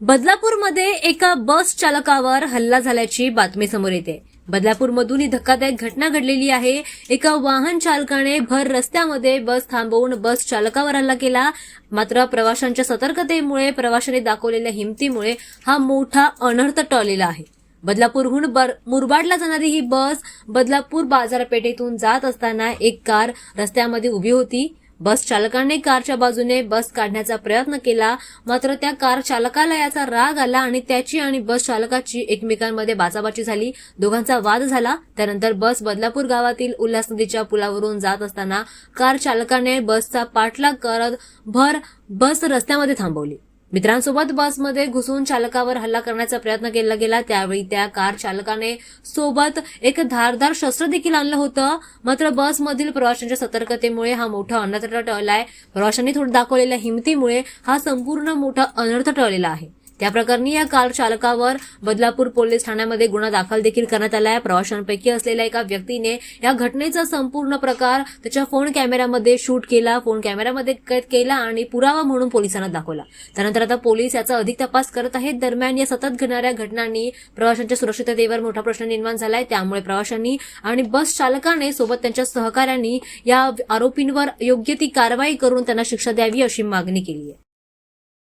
बदलापूरमध्ये एका बस चालकावर हल्ला झाल्याची बातमी समोर येते. बदलापूरमधून ही धक्कादायक घटना घडलेली आहे. एका वाहन चालकाने भर रस्त्यामध्ये बस थांबवून बस चालकावर हल्ला केला. मात्र प्रवाशांच्या सतर्कतेमुळे प्रवाशांनी दाखवलेल्या हिमतीमुळे हा मोठा अनर्थ टळलेला आहे. बदलापूरहून बर मुरबाडला जाणारी ही बस बदलापूर बाजारपेठेतून जात असताना एक कार रस्त्यामध्ये उभी होती. बस चालकाने कारच्या बाजूने बस काढण्याचा प्रयत्न केला मात्र त्या कार चालकाला याचा राग आला आणि त्याची आणि बस चालकाची एकमेकांमध्ये बाचाबाची झाली. दोघांचा वाद झाला. त्यानंतर बस बदलापूर गावातील उल्हास नदीच्या पुलावरून जात असताना कार चालकाने बसचा पाठलाग करत भर बस रस्त्यामध्ये थांबवली. मित्रांसोबत बसमध्ये घुसून चालकावर हल्ला करण्याचा प्रयत्न केला गेला. त्यावेळी त्या कार चालकाने सोबत एक धारदार शस्त्र देखील आणलं होतं. मात्र बसमधील प्रवाशांच्या सतर्कतेमुळे हा मोठा अनर्थ टळलाय. प्रवाशांनी थोडं दाखवलेल्या हिमतीमुळे हा संपूर्ण मोठा अनर्थ टळलेला आहे. त्या प्रकरणी या कार चालकावर बदलापूर पोलीस ठाण्यामध्ये गुन्हा दाखल देखील करण्यात आला आहे. प्रवाशांपैकी असलेल्या एका व्यक्तीने या घटनेचा संपूर्ण प्रकार त्याच्या फोन कॅमेऱ्यामध्ये शूट केला. फोन कॅमेऱ्यामध्ये कैद केला आणि पुरावा म्हणून पोलिसांना दाखवला. त्यानंतर आता पोलीस याचा अधिक तपास करत आहेत. दरम्यान या सतत घडणाऱ्या घटनांनी प्रवाशांच्या सुरक्षिततेवर मोठा प्रश्न निर्माण झालाय. त्यामुळे प्रवाशांनी आणि बस चालकाने सोबत त्यांच्या सहकाऱ्यांनी या आरोपींवर योग्य ती कारवाई करून त्यांना शिक्षा द्यावी अशी मागणी केली आहे.